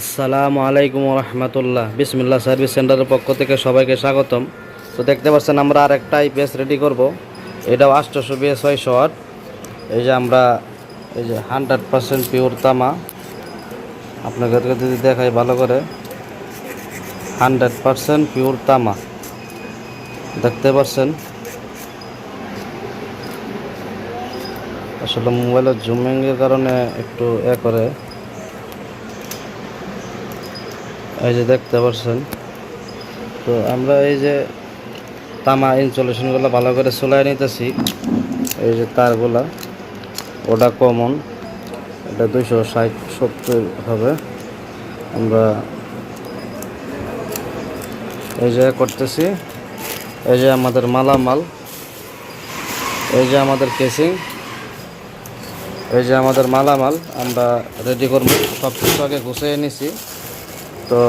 আসসালামু আলাইকুম রহমতুল্লাহ। বিসমিল্লা সার্ভিস সেন্টারের পক্ষ থেকে সবাইকে স্বাগতম। তো দেখতে পাচ্ছেন আমরা আরেকটা আইপিএস রেডি করব। এটাও আষ্টশো বিএস ছয়শো আট। এই যে আমরা, এই যে হান্ড্রেড পার্সেন্ট পিওর তামা। আপনাকে যদি দেখাই ভালো করে। হান্ড্রেড পার্সেন্ট পিওর তামা। দেখতে পাচ্ছেন? আসলে মোবাইলের জুমিংয়ের কারণে একটু এ করে। এই যে দেখতে পাচ্ছেন তো আমরা এই যে তামা ইনসুলেশনগুলো ভালো করে চলাই নিতেছি। এই যে তারগুলা ওটা কমন এটা দুইশো ষাট সত্তর হবে। আমরা এই যে করতেছি। এই যে আমাদের মালামাল, এই যে আমাদের কেসিং এই যে আমাদের মালামাল, আমরা রেডি করব। সব কিছু আগে গুছিয়ে নিছি। তো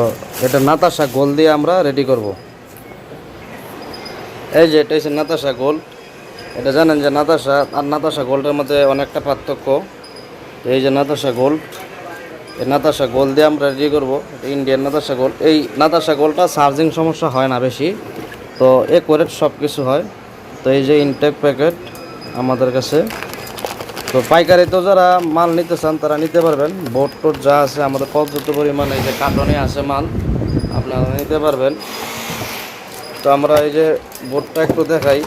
এটা নাতাশা গোল দিয়ে আমরা রেডি করব। এই যে এটা হচ্ছে নাতাশা গোল। এটা জানেন যে নাতাশা আর নাতাশা গোল্ডের মধ্যে অনেকটা পার্থক্য। এই যে নাতাশা গোল্ড এই নাতাশা গোল দিয়ে আমরা রেডি করব। ইন্ডিয়ান নাতাশা গোল্ড এই নাতাশা গোলটা চার্জিং সমস্যা হয় না বেশি। তো এ করে সব কিছু হয়। তো এই যে ইনটেক প্যাকেট আমাদের কাছে। তো পাইকারি তো যারা মাল নিতে চান, তারা নিতে পারবেন। বোট টোট যা আছে, আমাদের পর্যাপ্ত পরিমাণে এই যে কার্টনে আছে মাল, আপনারা নিতে পারবেন। তো আমরা এই যে বোটটা একটু দেখাই।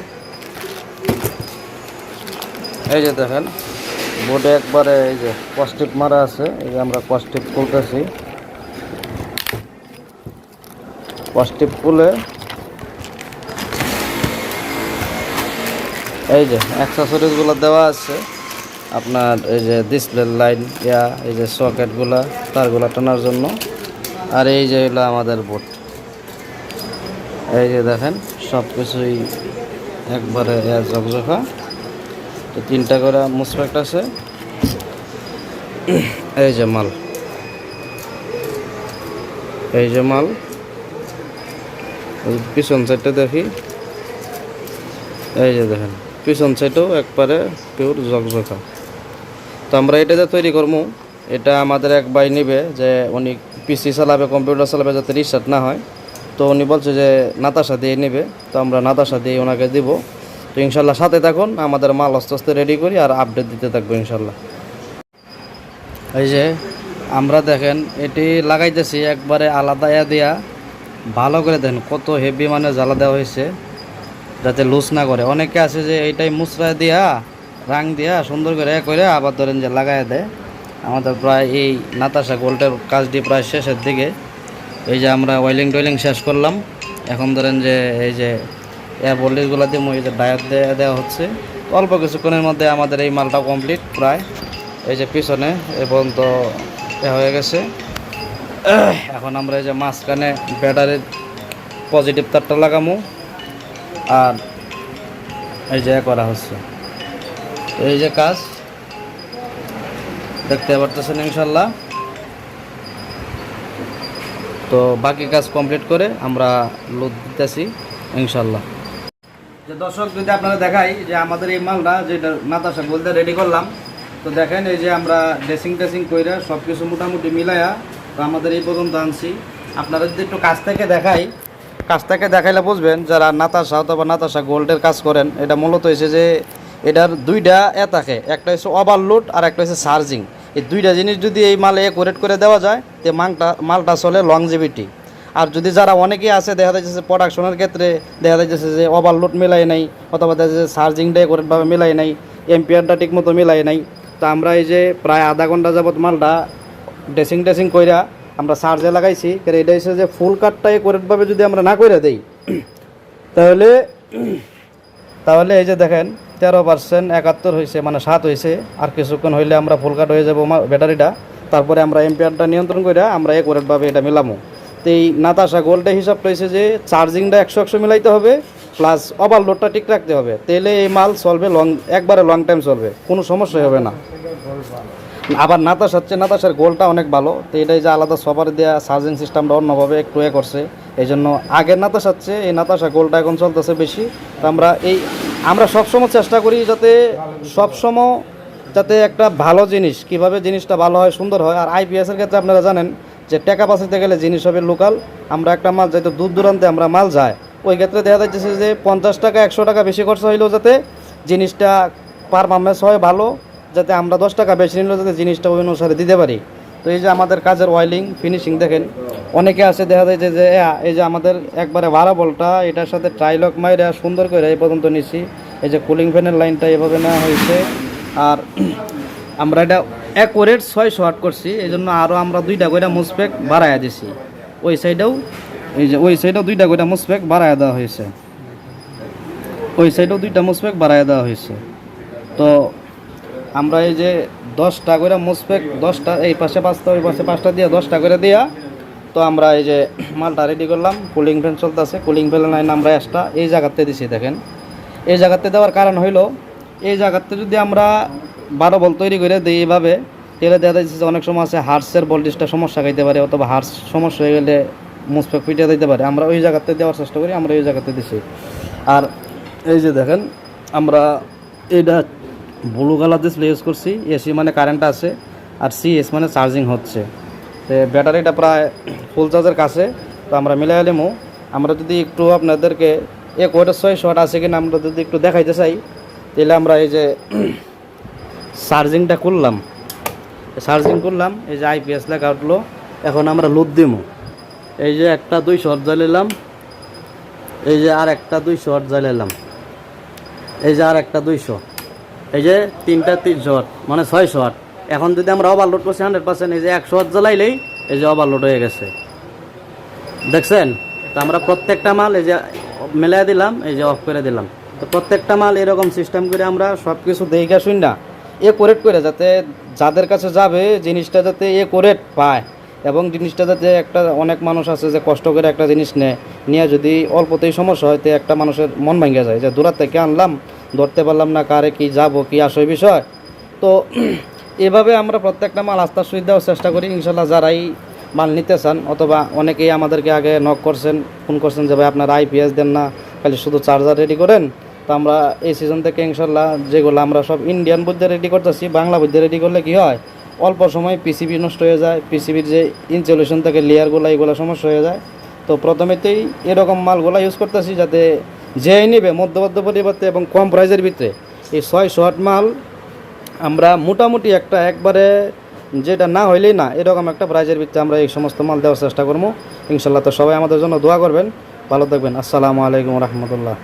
এই যে দেখেন বোর্ডে একবারে এই যে কস্টিপ মারা আছে, এই যে আমরা কস্টিপ খুলতেছি। কস্টিপ খুলে এই যে অ্যাক্সেসরিজগুলো দেওয়া আছে। আপনার এই যে ডিসপ্লে লাইন ইয়া, এই যে সকেটগুলা তারগুলা টানার জন্য। আর এই যে হলো আমাদের বোর্ড এই যে দেখেন সব কিছুই একবারে ঝকঝকা। তো তিনটা করে মুসপেক্ট আছে। এই যে মাল। এই যে মাল। পিছন সাইডটা দেখি। এই যে দেখেন, পিছন সাইডেও একবারে পিওর ঝকঝকা। তো আমরা এটা যে তৈরি করব এটা আমাদের এক ভাই নিবে যে উনি পিসি চালাবে কম্পিউটার চালাবে যাতে রিস্টার্ট না হয়। তো উনি বলছে যে নাতাশা দিয়ে নেবে, তো আমরা নাতাশা দিয়ে ওনাকে দিব। তো ইনশাল্লাহ সাথে থাকুন, আমাদের মাল আস্তে আস্তে রেডি করি আর আপডেট দিতে থাকব ইনশাল্লাহ। এই যে, আমরা দেখেন, এটি লাগাইতেছি একবারে আলাদা ইয়া দিয়া। ভালো করে দেখেন কত হেভি মানে জ্বালা দেওয়া হয়েছে, যাতে লুজ না করে। অনেকে আছে যে এইটাই মুসরা দিয়া রাং দিয়া সুন্দর করে করে আবার ধরেন যে লাগাই দেয়। আমাদের প্রায় এই নাতাশা গোল্ডের কাজটি প্রায় শেষের দিকে। এই যে আমরা ওয়েলিং টোয়েলিং শেষ করলাম। এখন ধরেন যে এই যে এয়ার বোল্ডেজগুলো দিয়ে এই যে ডায়ার দেওয়া হচ্ছে। অল্প কিছুক্ষণের মধ্যে আমাদের এই মালটা কমপ্লিট প্রায়। এই যে পিছনে এ পর্যন্ত এ হয়ে গেছে। এখন আমরা এই যে মাঝখানে ব্যাটারির পজিটিভ তারটা লাগামো। আর এই যে করা হচ্ছে। এই যে কাজ। দেখতে পারতেছেন ইনশাল্লাহ। তো বাকি কাজ কমপ্লিট করে আমরা লোড দিতেছি ইনশাল্লাহ। যে দর্শক, যদি আপনারা দেখাই যে আমাদের এই মালটা যেটা নাতাশা বলতে রেডি করলাম, তো দেখেন এই যে আমরা ড্রেসিং টেসিং কইরা সব কিছু মোটামুটি মিলাইয়া তো আমাদের এই পর্যন্ত আনছি। আপনারা যদি একটু কাছ থেকে দেখাই, কাছ থেকে দেখাইলে বুঝবেন যারা নাতাশা অথবা নাতাশা গোল্ডের কাজ করেন, এটা মূলত হয়েছে যে এটার দুইটা এ থাকে। একটা হচ্ছে ওভারলোড আর একটা হচ্ছে চার্জিং এই দুইটা জিনিস যদি এই মালে কোরেট করে দেওয়া যায়, তে মালটা মালটা চলে লংজিভিটি আর যদি যারা অনেকেই আছে, দেখা যাচ্ছে প্রোডাকশনের ক্ষেত্রে, দেখা যাচ্ছে যে ওভারলোড মেলাই নাই, অথবা দেখা যাচ্ছে চার্জিংটা কোরেটভাবে মেলাই নাই এম্পিয়ারটা ঠিক মতো মেলাই নাই, তো আমরা এই যে প্রায় আধা ঘণ্টা যাবত মালটা ড্রেসিং টেসিং কইরা আমরা চার্জে লাগাইছি। কারণ এটা হচ্ছে যে ফুল কাটটা কোরেটভাবে যদি আমরা না করে দেই, তাহলে তাহলে এই যে দেখেন তেরো পার্সেন্ট একাত্তর হয়েছে মানে সাত হয়েছে। আর কিছুক্ষণ হইলে আমরা ফুল কাট হয়ে যাব ব্যাটারিটা। তারপরে আমরা এম্পিয়ারটা নিয়ন্ত্রণ করে আমরা একরেটভাবে এটা মিলামো। তো এই নাতাশা গোল্ডের হিসাবটা হয়েছে যে চার্জিংটা একশো একশো মিলাইতে হবে প্লাস ওভারলোডটা ঠিক রাখতে হবে। তেলে এই মাল চলবে লং একবারে লং টাইম চলবে, কোনো সমস্যাই হবে না। আবার নাতাশ হচ্ছে নাতাশার গোলটা অনেক ভালো। তো এটাই যে আলাদা সবার দেওয়া চার্জিং সিস্টেমটা অন্যভাবে একটু এ করছে। এই জন্য আগের নাতাশ হচ্ছে, এই নাতাশা গোলটা এখন চলতেছে বেশি। তো আমরা এই আমরা সবসময় চেষ্টা করি যাতে সবসময় যাতে একটা ভালো জিনিস, কীভাবে জিনিসটা ভালো হয়, সুন্দর হয়। আর আইপিএসের ক্ষেত্রে আপনারা জানেন যে টাকা বাঁচাতে গেলে জিনিস হবে লোকাল আমরা একটা মাল যাতে দূর দূরান্তে আমরা মাল যায়। ওই ক্ষেত্রে দেখা যাচ্ছে যে পঞ্চাশ টাকা, একশো টাকা বেশি খরচ হইলেও যাতে জিনিসটা পারফরমেন্স হয় ভালো, যাতে আমরা দশ টাকা বেশি নিলেও যাতে জিনিসটা ওই অনুসারে দিতে পারি। তো এই যে আমাদের কাজের ওয়েলিং ফিনিশিং দেখেন। অনেকে আছে, দেখা যায় যে এই যে আমাদের একবারে বারা বলটা, এটার সাথে ট্রাইলক মাইরা সুন্দর করে এই পর্যন্ত নিছি। এই যে কুলিং ফ্যানের লাইনটা এভাবে নেওয়া হয়েছে। আর আমরা এটা এক অ্যাকোরেট ছয় আট করছি এই জন্য আরও আমরা দুইটা করে মুসপেক বাড়াইয়া দিছি। ওই সাইডেও এই যে, ওই সাইডেও দুইটা করে মুসপেক বাড়াইয়া দেওয়া হয়েছে। ওই সাইডেও দুইটা মুসপেক বাড়াইয়া দেওয়া হয়েছে। তো আমরা এই যে দশটা করে মুসপেক দশটা, এই পাশে পাঁচটা, ওই পাশে পাঁচটা দিয়ে দশটা করে দিয়া তো আমরা এই যে মালটা রেডি করলাম কুলিং ফ্যান চলতেছে কুলিং ফ্যান লাইন আমরা এক্সট্রা এই জায়গাতে দিছি, দেখেন। এই জায়গাতে দেওয়ার কারণ হইল, এই জায়গাতে যদি আমরা বারো বল তৈরি করে দিই এইভাবে তাহলে দেখা যাচ্ছে অনেক সময় আছে হার্সের ভোল্টেজটা সমস্যা খাইতে পারে, অথবা হার্স সমস্যা হয়ে গেলে মুসপেক পিটে দিতে পারে। আমরা ওই জায়গাতে দেওয়ার চেষ্টা করি, আমরা ওই জায়গাতে দিছি। আর এই যে দেখেন, আমরা এটা ব্লু কালার ডিসপ্লে ইউজ করছি এসি মানে কারেন্ট আছে, আর সি সিএস মানে চার্জিং হচ্ছে। তো ব্যাটারিটা প্রায় ফুল চার্জের কাছে, তো আমরা মিলাই নিমু আমরা যদি একটু আপনাদেরকে এক ওয়াটের ছয় শট আছে কিনা আমরা যদি একটু দেখাইতে চাই তাহলে আমরা এই যে চার্জিংটা করলাম। চার্জিং করলাম, এই যে আইপিএস লেখা উঠল, এখন আমরা লোড দিমু। এই যে একটা দুই শট জ্বালাইলাম এই যে আর একটা দুই শট জ্বালাইলাম এই যে আর একটা দুইশো, এই যে তিনটা তিন শট মানে ছয় শট এখন যদি আমরা ওভারলোড করছি হান্ড্রেড পার্সেন্ট এই যে এক শট জ্বালাইলেই এই যে ওভারলোড হয়ে গেছে। দেখছেন? তো আমরা প্রত্যেকটা মাল এই যে মেলাই দিলাম, এই যে অফ করে দিলাম। তো প্রত্যেকটা মাল এরকম সিস্টেম করে আমরা সব কিছু দেখে শুন না, এ কোরেট করে যাতে যাদের কাছে যাবে, জিনিসটা যাতে এ কোরেট পায়। এবং জিনিসটা যাতে একটা অনেক মানুষ আছে যে কষ্ট করে একটা জিনিস নেয়, নিয়ে যদি অল্পতেই সমস্যা হয়, তো একটা মানুষের মন ভেঙে যায়। যে দূরার থেকে আনলাম, ধরতে পারলাম না কারে কি যাব, কি আসে বিষয়। তো এভাবে আমরা প্রত্যেকটা মাল আস্থার সহিত দেওয়ার চেষ্টা করি। ইনশাল্লাহ যারাই মাল নিতে চান অথবা অনেকেই আমাদেরকে আগে নক করছেন ফোন করছেন যে, ভাই, আপনারা আইপিএস দেন না, খালি শুধু চার্জার রেডি করেন। তো আমরা এই সিজন থেকে ইনশাল্লাহ যেগুলো আমরা সব ইন্ডিয়ান বুদ্ধে রেডি করতেছি, বাংলা বুদ্ধে রেডি করলে কি হয়? অল্প সময় পিসিবি নষ্ট হয়ে যায় পিসিবির যে ইনসুলেশন থেকে লেয়ারগুলো এগুলো সমস্যা হয়ে যায়। তো প্রথমেতেই এরকম মালগুলো ইউজ করতেছি যাতে যেই নেবে মধ্যবর্ত পরিবর্তে এবং কম প্রাইজের ভিতরে। এই ছয় শর্ট মাল আমরা মোটামুটি একটা একবারে যেটা না হইলেই না, এরকম একটা প্রাইজের ভিত্তিতে আমরা এই সমস্ত মাল দেওয়ার চেষ্টা করব। ইনশাল্লাহ তো সবাই আমাদের জন্য দোয়া করবেন। ভালো থাকবেন। আসসালামু আলাইকুম রহমতুল্লাহ।